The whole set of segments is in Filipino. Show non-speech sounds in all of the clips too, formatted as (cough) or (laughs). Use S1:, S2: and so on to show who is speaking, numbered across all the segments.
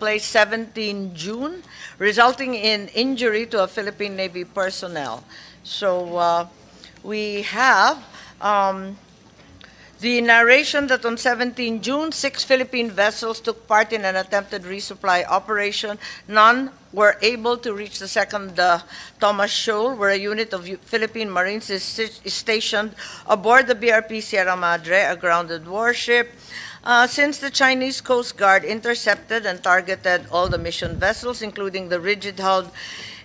S1: place 17 June, resulting in injury to a Philippine Navy personnel. So uh, we have um, the narration that on 17 June, six Philippine vessels took part in an attempted resupply operation. None were able to reach the second uh, Thomas Shoal, where a unit of Philippine Marines is, is stationed aboard the BRP Sierra Madre, a grounded warship. Uh, since the Chinese Coast Guard intercepted and targeted all the mission vessels, including the rigid-hulled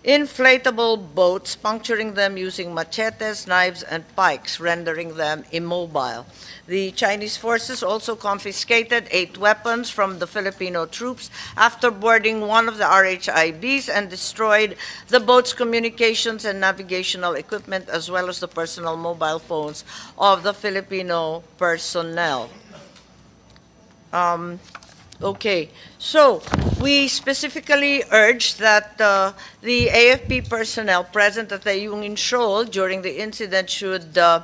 S1: inflatable boats, puncturing them using machetes, knives, and pikes, rendering them immobile. The Chinese forces also confiscated eight weapons from the Filipino troops after boarding one of the RHIBs and destroyed the boat's communications and navigational equipment as well as the personal mobile phones of the Filipino personnel. Um, Okay, so we specifically urge that uh, the AFP personnel present at the Ayungin Shoal during the incident should uh,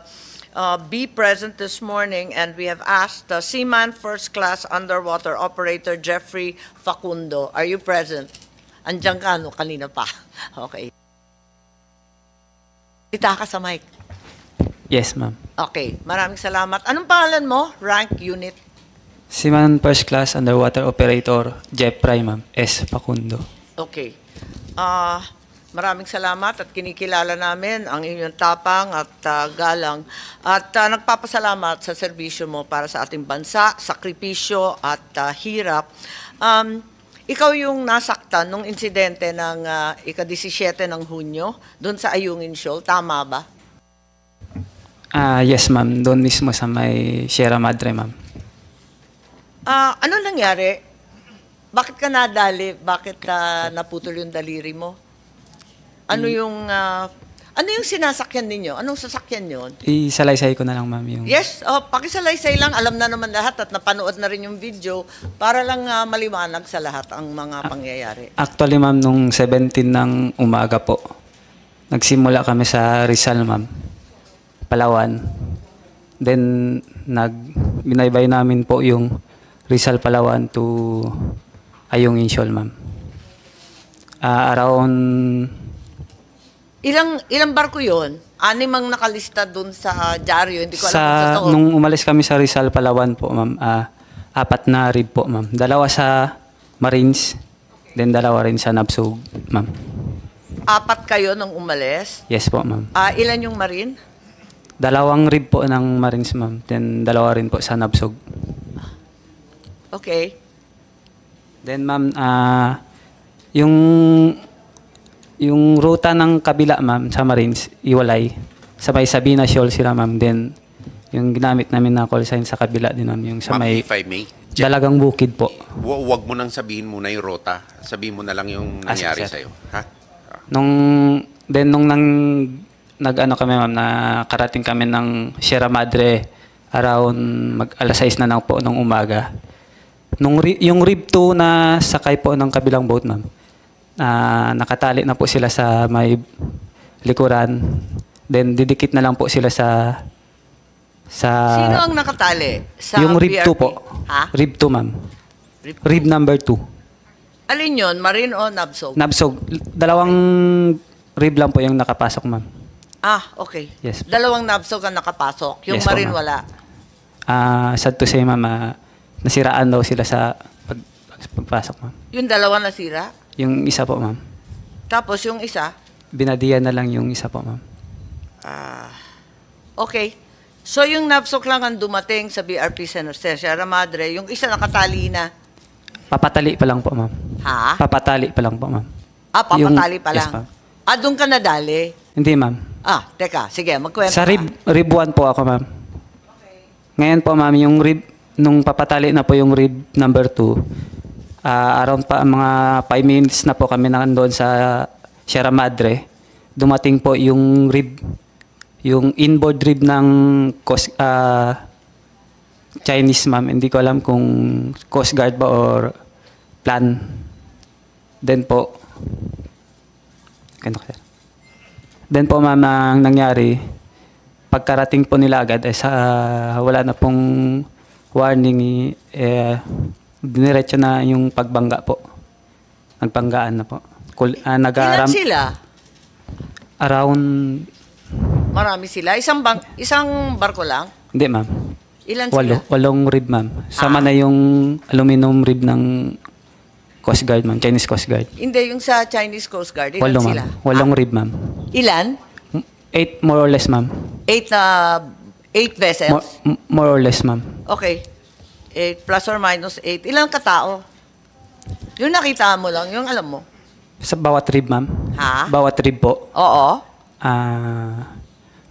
S1: uh, be present this morning, and we have asked uh, Seaman First Class Underwater Operator Jeffrey Facundo. Are you present? Andiyan ka, no? Kanina pa. (laughs) Okay. Kita ka sa mic.
S2: Yes, ma'am.
S1: Okay, maraming salamat. Anong pangalan mo? Rank, unit?
S2: Seaman First Class Underwater Operator, Jeff Prime, ma'am. S. Facundo.
S1: Okay. Ah, maraming salamat at kinikilala namin ang inyong tapang at ah, galang at ah, nagpapasalamat sa serbisyo mo para sa ating bansa, sakripisyo at ah, hirap. Um, ikaw yung nasaktan nung insidente ng ah, ika-17 ng Hunyo doon sa Ayungin Shoal, tama ba?
S2: Ah, yes, ma'am. Doon mismo sa may Sierra Madre, ma'am.
S1: Ah, ano nangyari? Bakit ka nadali? Bakit ah, naputol yung daliri mo? Ano yung ah, ano yung sinasakyan ninyo? Anong sasakyan yon?
S2: Isalaysay ko na lang, ma'am, yung...
S1: Yes, oh, pakisalaysay lang. Alam na naman lahat at napanood na rin yung video para lang ah, maliwanag sa lahat ang mga pangyayari.
S2: Actually, ma'am, nung 17 ng umaga po, nagsimula kami sa Rizal, ma'am. Palawan. Then, nag, binaybay namin po yung Rizal, Palawan to Ayungin Shoal, ma'am. Ah, around,
S1: Ilang ilang barko yon? Anim ang nakalista dun sa dyaryo. Hindi ko alam kung
S2: sa, nung umalis kami sa Rizal, Palawan po, ma'am, ah, apat na rib po, ma'am. Dalawa sa Marines, then dalawa rin sa Nabsug, ma'am.
S1: Apat kayo nung umalis.
S2: Yes po, ma'am.
S1: Ah, ilan yung marine?
S2: Dalawang rib po ng Marines, ma'am. Then dalawa rin po sa Nabsug.
S1: Okay.
S2: Then, ma'am, ah, yung yung ruta ng kabila, ma'am, sa Marines, iwalay. Sa may Sabina Shoal sila, ma'am. Then, yung ginamit namin na call sign sa kabila din, ma'am, yung sa
S3: Ma'am,
S2: may
S3: if I may, Jeff,
S2: dalagang bukid po.
S3: hu- huwag mo nang sabihin muna yung rota. Sabihin mo na lang yung
S2: Ah,
S3: nangyari sa'yo. Ha?
S2: Nung, then nung nang, nag-ano kami ma'am, nakarating kami ng Sierra Madre around mag alas 6 na lang po nung umaga. Nung yung rib 2 na sakay po ng kabilang boat ma'am, ah, nakatali na po sila sa may likuran. Then didikit na lang po sila sa sa
S1: Sino ang nakatali? Sa
S2: yung rib 2
S1: BRP?
S2: po.
S1: Ha?
S2: Rib 2 ma'am.
S1: Rib
S2: Rib number 2.
S1: Alin yon? Marine o Nabsog?
S2: Nabsog. Dalawang rib lang po yung nakapasok ma'am.
S1: ah, okay.
S2: Yes.
S1: Dalawang Nabsog ang nakapasok. Yung
S2: Yes po,
S1: marine
S2: ma'am.
S1: wala.
S2: Ah, sad to say, ma'am, ah, nasiraan daw sila sa pag, pagpasok, ma'am.
S1: Yung dalawa nasira.
S2: Yung isa po, ma'am.
S1: Tapos yung isa,
S2: Binadiyan na lang yung isa po, ma'am.
S1: ah, okay. So yung Nabsog lang ang dumating sa BRP Center sa Sierra Madre. Yung isa nakatali na.
S2: Papatali pa lang po, ma'am.
S1: Ha?
S2: Papatali pa lang po, ma'am.
S1: Ah, papatali
S2: Yung-
S1: pa
S2: yes,
S1: lang.
S2: ma'am.
S1: ah, doon ka nadali.
S2: Hindi, ma'am.
S1: Ah, teka. Sige, magkwento
S2: Sa
S1: ka.
S2: rib, rib 1 po ako, ma'am. Ngayon po, ma'am, yung rib, nung papatali na po yung rib number 2, ah, around pa mga 5 minutes na po kami nandoon sa Sierra Madre. Dumating po yung rib, yung inboard rib ng ah, Chinese, ma'am. Hindi ko alam kung Coast Guard ba or plan. Then po, ganito ko, sir. Then po ma'am, ang nangyari, pagkarating po nila agad, eh, sa, wala na pong warning, eh, diniretso na yung pagbangga po. Nagpanggaan na po. Kul,
S1: Ilan
S2: nag-aaram,
S1: sila?
S2: around,
S1: Marami sila. Isang bang, isang barko lang?
S2: hindi ma'am,
S1: Ilan
S2: walo,
S1: sila?
S2: walong rib ma'am. Sama
S1: Ah.
S2: na yung aluminum rib ng Coast Guard ma'am, Chinese Coast Guard.
S1: Hindi, yung sa Chinese Coast Guard. Ilan
S2: Walo
S1: sila?
S2: ma'am, walong
S1: Ah,
S2: rib ma'am.
S1: ilan?
S2: Eight more or less ma'am.
S1: Eight na, eight
S2: More,
S1: vessels?
S2: m- more or less ma'am.
S1: Okay. Eight plus or minus eight. Ilang katao? Yung nakita mo lang, yung alam mo.
S2: Sa bawat rib ma'am.
S1: Ha?
S2: Bawat rib po.
S1: Oo.
S2: ah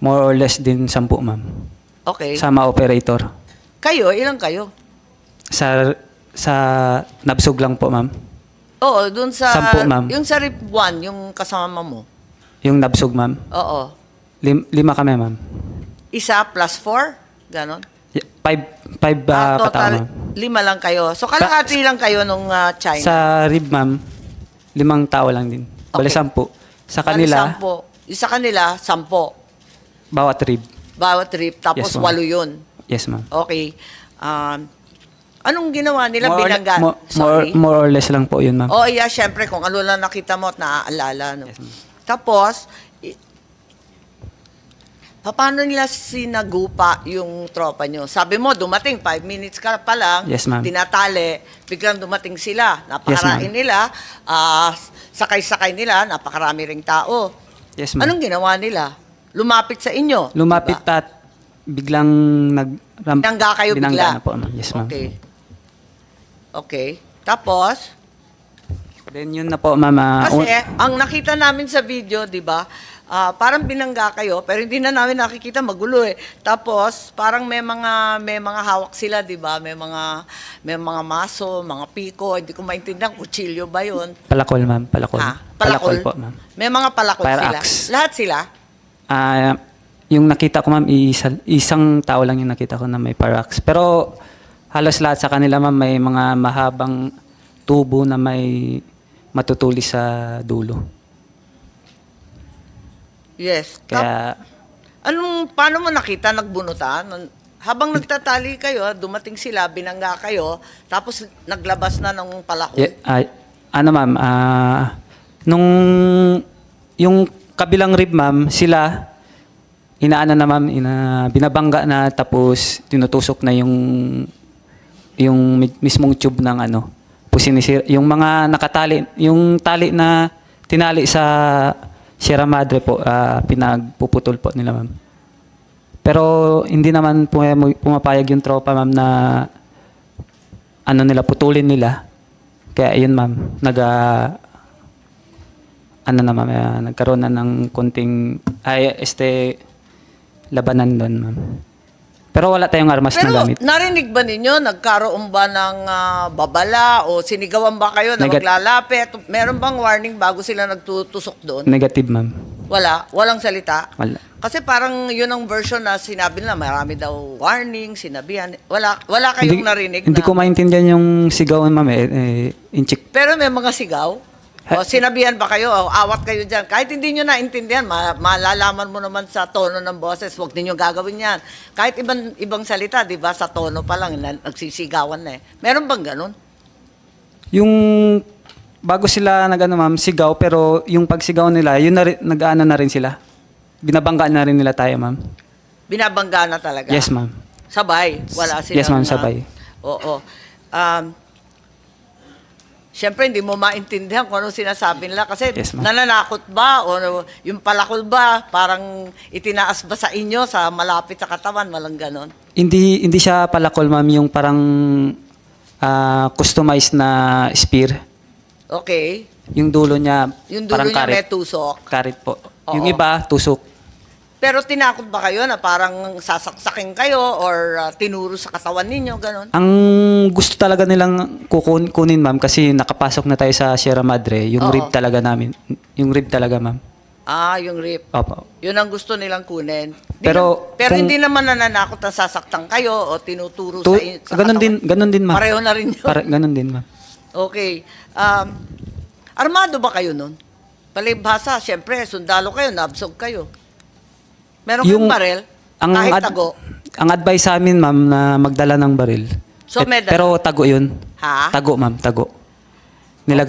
S2: more or less din sampu ma'am.
S1: Okay.
S2: Sama operator.
S1: kayo, ilang kayo?
S2: Sa sa nabsog lang po ma'am.
S1: Oo, dun sa...
S2: Sampu, ma'am.
S1: Yung sa RIP 1, yung kasama mo.
S2: Yung nabsog ma'am.
S1: Oo.
S2: Lim- lima kami ma'am.
S1: Isa plus four? Ganon?
S2: Five, five
S1: Ah,
S2: ah,
S1: total, lima lang kayo. So, kalahati lang kayo nung ah, China.
S2: Sa rib ma'am, limang tao lang din. Bali
S1: Okay.
S2: sampu. Sa kanila,
S1: sampo. Yung sa kanila, sampo.
S2: bawat rib.
S1: Bawat trip. Tapos
S2: Yes,
S1: walo yun.
S2: Yes ma'am.
S1: Okay. Um, anong ginawa nila
S2: More or,
S1: binangga?
S2: mo- more,
S1: Sorry.
S2: more or less lang po yun ma'am.
S1: Oh, yeah, syempre, kung ano lang nakita mo at naaalala. No? Tapos, i- paano nila sinagupa yung tropa nyo? Sabi mo, dumating, five minutes ka pa lang,
S2: Yes, ma'am.
S1: tinatali, biglang dumating sila. Napakarain nila, ah, sakay-sakay nila, napakarami ring tao.
S2: Yes ma'am.
S1: Anong ginawa nila? Lumapit sa inyo.
S2: Lumapit
S1: diba?
S2: at biglang nag ram-
S1: Binangga kayo
S2: binangga
S1: bigla.
S2: na po ma'am. Yes ma'am.
S1: Okay. Okay. Tapos,
S2: Then yun na po ma'am. ah,
S1: Kasi
S2: un-
S1: ang nakita namin sa video, 'di ba? Ah, parang binangga kayo, pero hindi na namin nakikita magulo eh. Tapos parang may mga may mga hawak sila, 'di ba? May mga may mga maso, mga piko, hindi ko maintindihan kutsilyo ba 'yon?
S2: palakol ma'am. Palakol.
S1: Ha? Palakol?
S2: po ma'am.
S1: May mga palakol
S2: Fire
S1: sila.
S2: axe.
S1: Lahat sila?
S2: Ah, yung nakita ko ma'am, isa, isang tao lang yung nakita ko na may parax. Pero halos lahat sa kanila ma'am may mga mahabang tubo na may matutulis sa dulo.
S1: Yes. Tap-
S2: Kaya
S1: anong paano mo nakita nagbunutan? Habang nagtatali kayo, dumating sila, binangga kayo, tapos naglabas na ng palakol.
S2: y- ay, ano ma'am, ah, nung yung kabilang rib ma'am, sila inaano na ma'am, ina, binabangga na tapos tinutusok na yung yung mi- mismong tube ng ano, pusinisir, yung mga nakatali, yung tali na tinali sa Sierra Madre po, ah, pinagpuputol po nila ma'am. Pero hindi naman pum- pumapayag yung tropa ma'am na ano nila, putulin nila. Kaya yun ma'am, nag ah, ano na ma'am, ah, nagkaroon na ng konting, ay, este, labanan doon ma'am. Pero wala tayong armas
S1: Pero
S2: na gamit.
S1: narinig ba ninyo, nagkaroon ba ng ah, babala o sinigawan ba kayo na
S2: Negat-
S1: maglalapit? Meron bang warning bago sila nagtutusok doon?
S2: Negative ma'am.
S1: Wala? Walang salita?
S2: Wala.
S1: Kasi parang yun ang version na sinabi nila, marami daw warning, sinabihan. Wala, wala kayong narinig
S2: Hindi
S1: na...
S2: ko maintindihan yung sigawan ma'am eh, eh inchik.
S1: Pero may mga sigaw? O sinabihan ba kayo? O awat kayo dyan? Kahit hindi nyo naintindihan, ma- malalaman mo naman sa tono ng boses, huwag ninyo gagawin yan. Kahit ibang, ibang salita, di ba, sa tono pa lang, na, nagsisigawan na eh. Meron bang ganun?
S2: Yung bago sila nagano ma'am, sigaw pero yung pagsigaw nila, yun na rin, nag-ano na rin sila. Binabangga na rin nila tayo ma'am.
S1: Binabangga na talaga?
S2: Yes ma'am.
S1: Sabay? Wala silang...
S2: Yes, ma'am, sabay.
S1: oo. Um, Siyempre, hindi mo maintindihan kung anong sinasabi nila kasi
S2: Yes,
S1: nananakot ba o yung palakol ba, parang itinaas ba sa inyo sa malapit sa katawan, walang ganon.
S2: Hindi hindi siya palakol ma'am yung parang ah, customized na spear.
S1: Okay.
S2: Yung dulo niya
S1: Yung dulo
S2: parang
S1: niya may
S2: karit.
S1: tusok.
S2: Karit po.
S1: Oo.
S2: Yung iba tusok.
S1: Pero tinakot ba kayo na parang sasaksakin kayo or ah, tinuro sa katawan ninyo, ganon?
S2: Ang gusto talaga nilang kukun, kunin ma'am kasi nakapasok na tayo sa Sierra Madre, yung
S1: Oo.
S2: rib talaga namin. Yung rib talaga ma'am.
S1: Ah, yung rip.
S2: Opo.
S1: Yun ang gusto nilang kunin. Di
S2: Pero
S1: na- pero
S2: kung-
S1: hindi naman nananakot na sasaktan kayo o tinuturo
S2: Tu-
S1: sa, in- sa
S2: ganun din, ganun din ma'am.
S1: Pareho na rin yun.
S2: Para, ganun din ma'am.
S1: Okay. Um, armado ba kayo nun? Palibhasa, syempre, sundalo kayo, nabsog kayo. Meron kayong barel?
S2: ang
S1: kahit
S2: ad-
S1: tago?
S2: Ang advice sa amin ma'am na magdala ng baril.
S1: So, may dala?
S2: pero tago 'yun.
S1: Ha?
S2: Tago ma'am, tago. Nilag